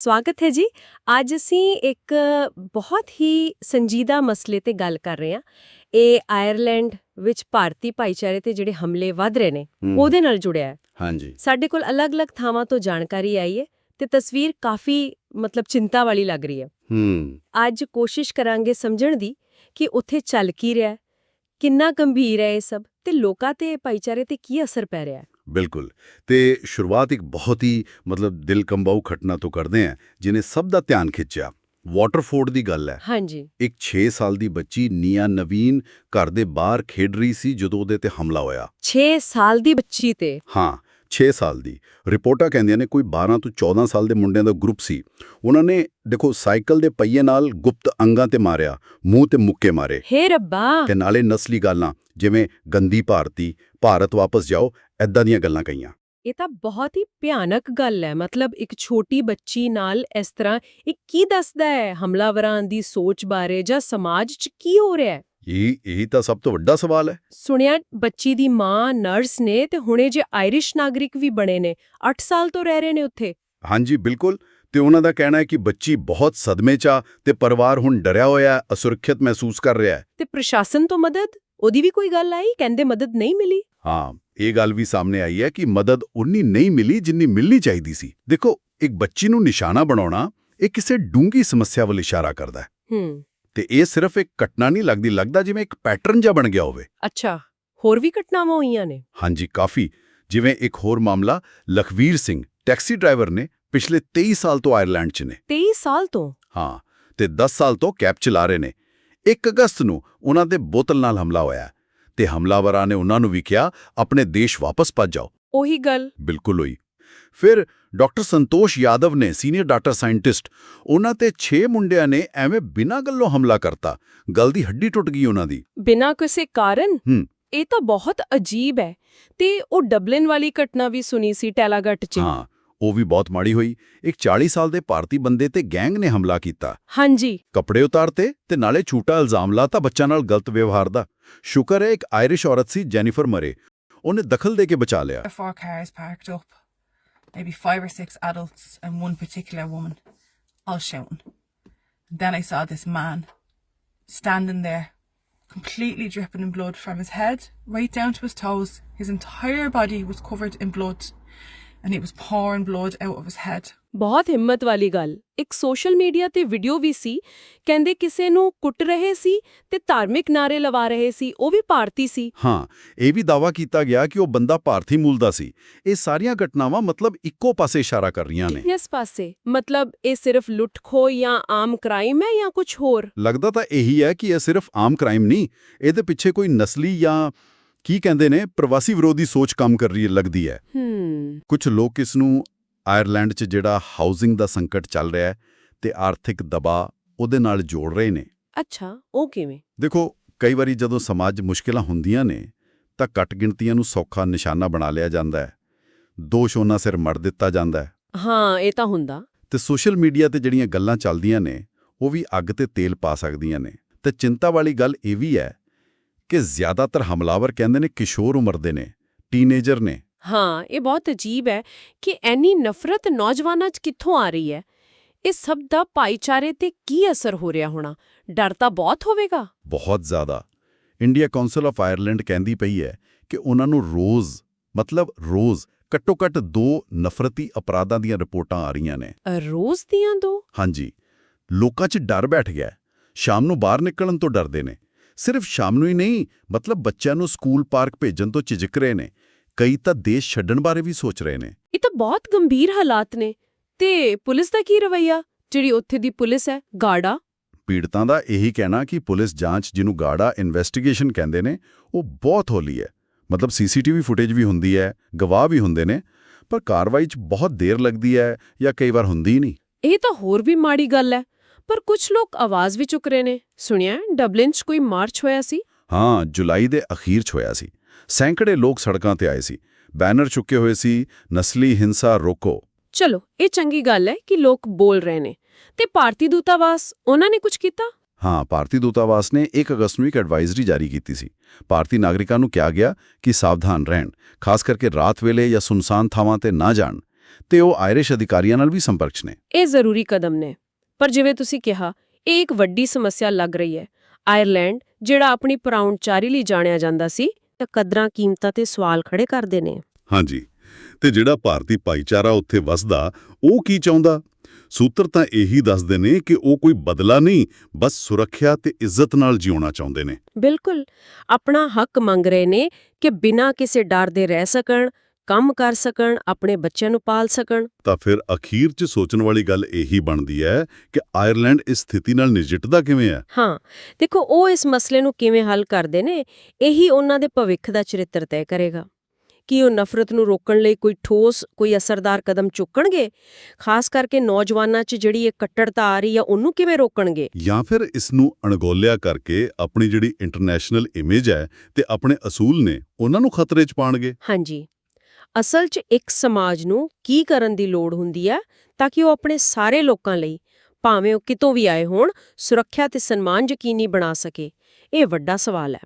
ਸਵਾਗਤ ਹੈ ਜੀ। ਅੱਜ ਅਸੀਂ ਇੱਕ ਬਹੁਤ ਹੀ ਸੰਜੀਦਾ ਮਸਲੇ ਤੇ ਗੱਲ ਕਰ ਰਹੇ ਹਾਂ। ਇਹ ਆਇਰਲੈਂਡ ਵਿੱਚ ਭਾਰਤੀ ਭਾਈਚਾਰੇ ਤੇ ਜਿਹੜੇ ਹਮਲੇ ਵੱਧ ਰਹੇ ਨੇ ਉਹਦੇ ਨਾਲ ਜੁੜਿਆ ਹੈ। ਹਾਂਜੀ। ਸਾਡੇ ਕੋਲ ਅਲੱਗ-ਅਲੱਗ ਥਾਵਾਂ ਤੋਂ ਜਾਣਕਾਰੀ ਆਈ ਹੈ ਤੇ ਤਸਵੀਰ ਕਾਫੀ ਮਤਲਬ ਚਿੰਤਾ ਵਾਲੀ ਲੱਗ ਰਹੀ ਹੈ। ਹੂੰ। ਅੱਜ ਕੋਸ਼ਿਸ਼ ਕਰਾਂਗੇ ਸਮਝਣ ਦੀ ਕਿ ਉੱਥੇ ਚੱਲ ਕੀ ਰਿਹਾ ਹੈ ਕਿੰਨਾ ਗੰਭੀਰ ਹੈ ਇਹ ਸਭ ਤੇ ਲੋਕਾਂ ਤੇ ਭਾਈਚਾਰੇ ਤੇ ਕੀ ਅਸਰ ਪੈ ਰਿਹਾ ਹੈ। ਬਿਲਕੁਲ। ਤੇ ਸ਼ੁਰੂਆਤ ਇੱਕ ਬਹੁਤ ਹੀ ਮਤਲਬ ਦਿਲ ਕੰਬਾਊ ਘਟਨਾ ਤੋਂ ਕਰਦੇ ਹਾਂ ਜਿਨੇ ਸਭ ਦਾ ਧਿਆਨ ਖਿੱਚਿਆ। ਵਾਟਰਫੋਰਡ ਦੀ ਗੱਲ ਹੈ। ਹਾਂਜੀ। ਇੱਕ 6 ਸਾਲ ਦੀ ਬੱਚੀ ਨੀਆ ਨਵੀਨ ਘਰ ਦੇ ਬਾਹਰ ਖੇਡ ਰਹੀ ਸੀ ਜਦੋਂ ਉਹਦੇ ਤੇ ਹਮਲਾ ਹੋਇਆ। 6 ਸਾਲ ਦੀ ਬੱਚੀ ਤੇ? ਹਾਂ। 6 ਸਾਲ ਦੀ। ਰਿਪੋਰਟਾਂ ਕਹਿੰਦੀਆਂ ਨੇ ਕੋਈ 12 ਤੋਂ 14 ਸਾਲ ਦੇ ਮੁੰਡਿਆਂ ਦਾ ਗਰੁੱਪ ਸੀ। ਉਹਨਾਂ ਨੇ ਦੇਖੋ ਸਾਈਕਲ ਦੇ ਪਹੀਏ ਨਾਲ ਗੁਪਤ ਅੰਗਾਂ ਤੇ ਮਾਰਿਆ ਮੂੰਹ ਤੇ ਮੁੱਕੇ ਮਾਰੇ। ਹੇ ਰੱਬਾ! ਤੇ ਨਾਲੇ ਨਸਲੀ ਗੱਲਾਂ ਜਿਵੇਂ ਗੰਦੀ ਭਾਰਤੀ ਭਾਰਤ ਵਾਪਸ ਜਾਓ ਐਦਾਂ ਦੀਆਂ ਗੱਲਾਂ ਕਹੀਆਂ। ਇਹ ਤਾਂ ਬਹੁਤ ਹੀ ਭਿਆਨਕ ਗੱਲ ਹੈ। ਮਤਲਬ ਇੱਕ ਛੋਟੀ ਬੱਚੀ ਨਾਲ ਇਸ ਤਰ੍ਹਾਂ ਇਹ ਕੀ ਦੱਸਦਾ ਹੈ? ਹਮਲਾਵਰਾਂ ਦੀ ਸੋਚ ਬਾਰੇ ਜਾਂ ਸਮਾਜ 'ਚ ਕੀ ਹੋ ਰਿਹਾ ਹੈ? ਇਹ ਇਹੀ ਤਾਂ ਸਭ ਤੋਂ ਵੱਡਾ ਸਵਾਲ ਹੈ। ਸੁਣਿਆ ਬੱਚੀ ਦੀ ਮਾਂ ਨਰਸ ਨੇ ਤੇ ਹੁਣੇ ਜੇ ਆਇਰਿਸ਼ ਨਾਗਰਿਕ ਵੀ ਬਣੇ ਨੇ। 8 ਸਾਲ ਤੋਂ ਰਹਿ ਰਹੇ ਨੇ ਉੱਥੇ। ਹਾਂਜੀ ਬਿਲਕੁਲ। ਤੇ ਉਹਨਾਂ ਦਾ ਕਹਿਣਾ ਹੈ ਕਿ ਬੱਚੀ ਬਹੁਤ ਸਦਮੇ 'ਚ ਆ ਤੇ ਪਰਿਵਾਰ ਹੁਣ ਡਰਿਆ ਹੋਇਆ ਹੈ ਅਸੁਰੱਖਿਅਤ ਮਹਿਸੂਸ ਕਰ ਰਿਹਾ ਹੈ। ਤੇ ਪ੍ਰਸ਼ਾਸਨ ਤੋਂ ਮਦਦ? ਉਹਦੀ ਵੀ ਕੋਈ ਗੱਲ ਆਈ? ਕਹਿੰਦੇ ਮਦਦ ਨਹੀਂ ਮਿਲੀ। ਹਾਂ ਇਹ ਗੱਲ ਵੀ ਸਾਹਮਣੇ ਆਈ ਹੈ ਕਿ ਮਦਦ ਉਨੀ ਨਹੀਂ ਮਿਲੀ ਜਿੰਨੀ ਮਿਲਣੀ ਚਾਹੀਦੀ ਸੀ। ਦੇਖੋ ਇੱਕ ਬੱਚੀ ਨੂੰ ਨਿਸ਼ਾਨਾ ਬਣਾਉਣਾ ਇਹ ਕਿਸੇ ਡੂੰਗੀ ਸਮੱਸਿਆ ਵੱਲ ਇਸ਼ਾਰਾ ਕਰਦਾ ਹੈ। ਹੂੰ। ਤੇ ਇਹ ਸਿਰਫ ਇੱਕ ਘਟਨਾ ਨਹੀਂ ਲੱਗਦੀ ਲੱਗਦਾ ਜਿਵੇਂ ਇੱਕ ਪੈਟਰਨ ਜਿਹਾ ਬਣ ਗਿਆ ਹੋਵੇ। ਅੱਛਾ ਹੋਰ ਵੀ ਘਟਨਾਵਾਂ ਹੋਈਆਂ ਨੇ? ਹਾਂਜੀ ਕਾਫੀ। ਜਿਵੇਂ ਇੱਕ ਹੋਰ ਮਾਮਲਾ ਲਖਵੀਰ ਸਿੰਘ ਟੈਕਸੀ ਡਰਾਈਵਰ ਨੇ ਪਿਛਲੇ 23 ਸਾਲ ਤੋਂ ਆਇਰਲੈਂਡ 'ਚ ਨੇ। 23 ਸਾਲ ਤੋਂ? ਹਾਂ ਤੇ 10 ਸਾਲ ਤੋਂ ਕੈਬ ਚਲਾ ਰਹੇ ਨੇ। 1 ਅਗਸਤ ਨੂੰ ਉਹਨਾਂ ਦੇ ਬੋਤਲ ਨਾਲ ਹਮਲਾ ਹੋਇਆ ਤੇ ਹਮਲਾਵਰਾਂ ਨੇ ਉਹਨਾਂ ਨੂੰ ਵੀ ਕਿਹਾ ਆਪਣੇ ਦੇਸ਼ ਵਾਪਸ ਭੱਜ ਜਾਓ। ਉਹੀ ਗੱਲ। ਬਿਲਕੁਲ ਹੋਈ ਫਿਰ ਡਾਕਟਰ ਸੰਤੋਸ਼ ਯਾਦਵ ਨੇ ਸੀਨੀਅਰ ਡਾਟਾ ਸਾਇੰਟਿਸਟ ਉਹਨਾਂ ਤੇ 6 ਮੁੰਡਿਆਂ ਨੇ ਐਵੇਂ ਬਿਨਾਂ ਗੱਲੋਂ ਹਮਲਾ ਕਰਤਾ। ਗਲ ਦੀ ਹੱਡੀ ਟੁੱਟ ਗਈ ਉਹਨਾਂ ਦੀ। ਬਿਨਾਂ ਕਿਸੇ ਕਾਰਨ? ਹੂੰ। ਇਹ ਤਾਂ ਬਹੁਤ ਅਜੀਬ ਹੈ। ਤੇ ਉਹ ਡਬਲਿਨ ਵਾਲੀ ਘਟਨਾ ਵੀ ਸੁਣੀ ਸੀ ਟੈਲਾਗਟ 'ਚ? ਹਾਂ ਉਹ ਵੀ ਬਹੁਤ ਮਾੜੀ ਹੋਈ। ਇੱਕ 40 ਸਾਲ ਦੇ ਭਾਰਤੀ ਬੰਦੇ ਤੇ ਗੈਂਗ ਨੇ ਹਮਲਾ ਕੀਤਾ। ਹਾਂਜੀ। ਕੱਪੜੇ ਉਤਾਰਤੇ ਤੇ ਨਾਲੇ ਝੂਠਾ ਇਲਜ਼ਾਮ ਲਾਤਾ ਬੱਚਾ ਨਾਲ ਗਲਤ ਵਿਵਹਾਰ ਦਾ। ਸ਼ੁਕਰ ਹੈ ਇੱਕ ਆਇਰਿਸ਼ ਔਰਤ ਸੀ ਜੈਨੀਫਰ ਮਰੇ। ਉਹਨੇ ਦਖਲ ਦੇ ਕੇ ਬਚਾ ਲਿਆ। Maybe five or six adults and one particular woman, all shouting. Then I saw this man standing there, completely dripping in blood from his head right down to his toes. His entire body was covered in blood, and he was pouring blood out of his head. ਬਹੁਤ ਹਿੰਮਤ ਵਾਲੀ ਗੱਲ। ਇੱਕ social media ਤੇ video ਵੀ ਸੀ। ਕਹਿੰਦੇ ਕਿਸੇ ਨੂੰ ਕੁੱਟ ਰਹੇ ਸੀ ਤੇ ਧਾਰਮਿਕ ਨਾਰੇ ਲਵਾ ਰਹੇ ਸੀ। ਉਹ ਵੀ ਭਾਰਤੀ ਸੀ। ਹਾਂ ਇਹ ਵੀ ਦਾਵਾ ਕੀਤਾ ਗਿਆ ਕਿ ਉਹ ਬੰਦਾ ਭਾਰਤੀ ਮੂਲ ਦਾ ਸੀ। ਇਹ ਸਾਰੀਆਂ ਘਟਨਾਵਾਂ ਮਤਲਬ ਇੱਕੋ ਪਾਸੇ ਇਸ਼ਾਰਾ ਕਰ ਰਹੀਆਂ ਨੇ। ਇਸ ਪਾਸੇ। ਮਤਲਬ ਇਹ ਸਿਰਫ ਲੁੱਟਖੋ ਜਾਂ ਆਮ ਕ੍ਰਾਈਮ ਹੈ ਜਾਂ ਕੁਝ ਹੋਰ? ਲੱਗਦਾ ਤਾਂ ਇਹੀ ਹੈ ਕਿ ਇਹ ਸਿਰਫ ਆਮ ਕ੍ਰਾਈਮ ਨਹੀਂ। ਇਹਦੇ ਪਿੱਛੇ ਕੋਈ ਨਸਲੀ ਜਾਂ ਕੀ ਕਹਿੰਦੇ ਨੇ? ਪ੍ਰਵਾਸੀ ਵਿਰੋਧੀ ਸੋਚ ਕੰਮ ਕਰ ਰਹੀ ਹੈ ਲੱਗਦੀ ਹੈ। ਹੂੰ। ਕੁਝ ਲੋਕ ਇਸ ਨੂੰ ਆਇਰਲੈਂਡ 'ਚ ਜਿਹੜਾ ਹਾਊਸਿੰਗ ਦਾ ਸੰਕਟ ਚੱਲ ਰਿਹਾ ਹੈ ਤੇ ਆਰਥਿਕ ਦਬਾਅ ਉਹਦੇ ਨਾਲ ਜੋੜ ਰਹੇ ਨੇ। ਅੱਛਾ ਉਹ ਕਿਵੇਂ? ਦੇਖੋ ਕਈ ਵਾਰੀ ਜਦੋਂ ਸਮਾਜ ਮੁਸ਼ਕਿਲਾਂ ਹੁੰਦੀਆਂ ਨੇ ਤਾਂ ਘੱਟ ਗਿਣਤੀਆਂ ਨੂੰ ਸੌਖਾ ਨਿਸ਼ਾਨਾ ਬਣਾ ਲਿਆ ਜਾਂਦਾ ਹੈ। ਦੋਸ਼ ਉਹਨਾਂ ਸਿਰ ਮੜ ਦਿੱਤਾ ਜਾਂਦਾ ਹੈ। ਹਾਂ ਇਹ ਤਾਂ ਹੁੰਦਾ। ਤੇ ਸੋਸ਼ਲ ਮੀਡੀਆ ਤੇ ਜਿਹੜੀਆਂ ਗੱਲਾਂ ਚੱਲਦੀਆਂ ਨੇ ਉਹ ਵੀ ਅੱਗ ਤੇ ਤੇਲ ਪਾ ਸਕਦੀਆਂ ਨੇ। ਤੇ ਚਿੰਤਾ ਵਾਲੀ ਗੱਲ ਇਹ ਵੀ ਹੈ ਕਿ ਜ਼ਿਆਦਾਤਰ ਹਮਲਾਵਰ ਕਹਿੰਦੇ ਨੇ ਕਿਸ਼ੋਰ ਉਮਰ ਦੇ ਨੇ ਟੀਨੇਜਰ ਨੇ। ਹਾਂ ਇਹ ਬਹੁਤ ਅਜੀਬ ਹੈ ਕਿ ਐਨੀ ਨਫ਼ਰਤ ਨੌਜਵਾਨਾਂ 'ਚ ਕਿੱਥੋਂ ਆ ਰਹੀ ਹੈ? ਇਹ ਸਭ ਦਾ ਭਾਈਚਾਰੇ ਤੇ ਕੀ ਅਸਰ ਹੋ ਰਿਹਾ ਹੋਣਾ? ਡਰ ਤਾਂ ਬਹੁਤ ਹੋਵੇਗਾ। ਬਹੁਤ ਜ਼ਿਆਦਾ। ਇੰਡੀਆ ਕਾਉਂਸਲ ਆਫ ਆਇਰਲੈਂਡ ਕਹਿੰਦੀ ਪਈ ਹੈ ਕਿ ਉਹਨਾਂ ਨੂੰ ਰੋਜ਼ ਮਤਲਬ ਰੋਜ਼ ਘੱਟੋ-ਘੱਟ ਦੋ ਨਫ਼ਰਤੀ ਅਪਰਾਧਾਂ ਦੀਆਂ ਰਿਪੋਰਟਾਂ ਆ ਰਹੀਆਂ ਨੇ। ਰੋਜ਼ ਦੀਆਂ ਦੋ? ਹਾਂਜੀ। ਲੋਕਾਂ 'ਚ ਡਰ ਬੈਠ ਗਿਆ। ਸ਼ਾਮ ਨੂੰ ਬਾਹਰ ਨਿਕਲਣ ਤੋਂ ਡਰਦੇ ਨੇ। ਸਿਰਫ ਸ਼ਾਮ ਨੂੰ ਹੀ ਨਹੀਂ ਮਤਲਬ ਬੱਚਿਆਂ ਨੂੰ ਸਕੂਲ ਪਾਰਕ ਭੇਜਣ ਤੋਂ ਝਿਜਕ ਰਹੇ ਨੇ। ਕਈ ਤਾਂ ਦੇਸ਼ ਛੱਡਣ ਬਾਰੇ ਵੀ ਸੋਚ ਰਹੇ ਨੇ। ਇਹ ਤਾਂ ਬਹੁਤ ਗੰਭੀਰ ਹਾਲਾਤ ਨੇ। ਤੇ ਪੁਲਿਸ ਦਾ ਕੀ ਰਵਈਆ? ਜਿਹੜੀ ਉੱਥੇ ਦੀ ਪੁਲਿਸ ਹੈ ਗਾਰਡਾ? ਪੀੜਤਾਂ ਦਾ ਇਹੀ ਕਹਿਣਾ ਕਿ ਪੁਲਿਸ ਜਾਂਚ ਜਿਹਨੂੰ ਗਾੜਾ ਇਨਵੈਸਟੀਗੇਸ਼ਨ ਕਹਿੰਦੇ ਨੇ ਉਹ ਬਹੁਤ ਹੌਲੀ ਹੈ। ਮਤਲਬ ਸੀਸੀਟੀਵੀ ਫੁਟੇਜ ਵੀ ਹੁੰਦੀ ਹੈ ਗਵਾਹ ਵੀ ਹੁੰਦੇ ਨੇ ਪਰ ਕਾਰਵਾਈ 'ਚ ਬਹੁਤ ਦੇਰ ਲੱਗਦੀ ਹੈ ਜਾਂ ਕਈ ਵਾਰ ਹੁੰਦੀ ਨਹੀਂ। ਇਹ ਤਾਂ ਹੋਰ ਵੀ ਮਾੜੀ ਗੱਲ ਹੈ। ਪਰ ਕੁਝ ਲੋਕ ਆਵਾਜ਼ ਵੀ ਚੁੱਕ ਰਹੇ ਨੇ। ਸੁਣਿਆ ਡਬਲਿਨ 'ਚ ਕੋਈ ਮਾਰਚ ਹੋਇਆ ਸੀ? ਹਾਂ ਜੁਲਾਈ ਦੇ ਅਖੀਰ 'ਚ ਹੋਇਆ ਸੀ। ਸੈਂਕੜੇ ਲੋਕ ਸੜਕਾਂ ਤੇ ਆਏ ਸੀ। ਬੈਨਰ ਚੁੱਕੇ ਹੋਏ ਸੀ ਨਸਲੀ ਹਿੰਸਾ ਰੋਕੋ। ਚਲੋ ਇਹ ਚੰਗੀ ਗੱਲ ਹੈ ਕਿ ਲੋਕ ਬੋਲ ਰਹੇ ਨੇ। ਤੇ ਭਾਰਤੀ ਦੂਤਾਵਾਸ ਉਹਨਾਂ ਨੇ ਕੁਝ ਕੀਤਾ? ਹਾਂ ਭਾਰਤੀ ਦੂਤਾਵਾਸ ਨੇ 1 ਅਗਸਤ ਨੂੰ ਇੱਕ ਐਡਵਾਈਜ਼ਰੀ ਜਾਰੀ ਕੀਤੀ ਸੀ। ਭਾਰਤੀ ਨਾਗਰਿਕਾਂ ਨੂੰ ਕਿਹਾ ਗਿਆ ਕਿ ਸਾਵਧਾਨ ਰਹਿਣ ਖਾਸ ਕਰਕੇ ਰਾਤ ਵੇਲੇ ਜਾਂ ਸੁਨਸਾਨ ਥਾਵਾਂ ਤੇ ਨਾ ਜਾਣ। ਤੇ ਉਹ ਆਇਰਿਸ਼ ਅਧਿਕਾਰੀਆਂ ਨਾਲ ਵੀ ਸੰਪਰਕ 'ਚ ਨੇ। ਇਹ ਜ਼ਰੂਰੀ ਕਦਮ ਨੇ। ਪਰ ਜਿਵੇਂ ਤੁਸੀਂ ਕਿਹਾ ਇਹ ਇੱਕ ਵੱਡੀ ਸਮੱਸਿਆ ਲੱਗ ਰਹੀ ਹੈ। ਆਇਰਲੈਂਡ ਜਿਹੜਾ ਆਪਣੀ ਪਰਾਉਣਚਾਰੀ ਲਈ ਜਾਣਿਆ ਜਾਂਦਾ ਸੀ ਤਾਂ ਕਦਰਾਂ ਕੀਮਤਾਂ ਤੇ ਸਵਾਲ ਖੜੇ ਕਰਦੇ ਨੇ। ਹਾਂਜੀ ਤੇ ਜਿਹੜਾ ਭਾਰਤੀ ਭਾਈਚਾਰਾ ਉੱਥੇ ਵਸਦਾ ਉਹ ਕੀ ਚਾਹੁੰਦਾ? ਸੂਤਰ ਤਾਂ ਇਹੀ ਦੱਸਦੇ ਨੇ ਕਿ ਉਹ ਕੋਈ ਬਦਲਾ ਨਹੀਂ ਬਸ ਸੁਰੱਖਿਆ ਤੇ ਇੱਜ਼ਤ ਨਾਲ ਜਿਉਣਾ ਚਾਹੁੰਦੇ ਨੇ। ਬਿਲਕੁਲ। ਆਪਣਾ ਹੱਕ ਮੰਗ ਰਹੇ ਨੇ ਕਿ ਬਿਨਾਂ ਕਿਸੇ ਡਰ ਦੇ ਰਹਿ ਸਕਣ ਕੰਮ ਕਰ ਸਕਣ ਆਪਣੇ ਬੱਚਿਆਂ ਨੂੰ ਪਾਲ ਸਕਣ। ਤਾਂ ਫਿਰ ਅਖੀਰ 'ਚ ਸੋਚਣ ਵਾਲੀ ਗੱਲ ਇਹੀ ਬਣਦੀ ਹੈ ਕਿ ਆਇਰਲੈਂਡ ਇਸ ਸਥਿਤੀ ਨਾਲ ਨਜਿੱਠਦਾ ਕਿਵੇਂ ਹੈ? ਹਾਂ ਦੇਖੋ ਉਹ ਇਸ ਮਸਲੇ ਨੂੰ ਕਿਵੇਂ ਹੱਲ ਕਰਦੇ ਨੇ ਇਹੀ ਉਹਨਾਂ ਦੇ ਭਵਿੱਖ ਦਾ ਚਰਿੱਤਰ ਤੈਅ ਕਰੇਗਾ। ਕੀ ਉਹ ਨਫ਼ਰਤ ਨੂੰ ਰੋਕਣ ਲਈ ਕੋਈ ਠੋਸ ਕੋਈ ਅਸਰਦਾਰ ਕਦਮ ਚੁੱਕਣਗੇ? ਖਾਸ ਕਰਕੇ ਨੌਜਵਾਨਾਂ 'ਚ ਜਿਹੜੀ ਇਹ ਕੱਟੜਤਾ ਆ ਰਹੀ ਆ ਉਹਨੂੰ ਕਿਵੇਂ ਰੋਕਣਗੇ? ਜਾਂ ਫਿਰ ਇਸ ਨੂੰ ਅਣਗੌਲਿਆ ਕਰਕੇ ਆਪਣੀ ਜਿਹੜੀ ਇੰਟਰਨੈਸ਼ਨਲ ਇਮੇਜ ਹੈ ਤੇ ਆਪਣੇ ਅਸੂਲ ਨੇ ਉਹਨਾਂ ਨੂੰ ਖਤਰੇ 'ਚ ਪਾਣਗੇ? ਹਾਂਜੀ। ਅਸਲ 'ਚ ਇੱਕ ਸਮਾਜ ਨੂੰ ਕੀ ਕਰਨ ਦੀ ਲੋੜ ਹੁੰਦੀ ਹੈ ਤਾਂ ਕਿ ਉਹ ਆਪਣੇ ਸਾਰੇ ਲੋਕਾਂ ਲਈ, ਭਾਵੇਂ ਉਹ ਕਿਤੋਂ ਵੀ ਆਏ ਹੋਣ, ਸੁਰੱਖਿਆ ਤੇ ਸਨਮਾਨ ਯਕੀਨੀ ਬਣਾ ਸਕੇ, ਇਹ ਵੱਡਾ ਸਵਾਲ ਹੈ।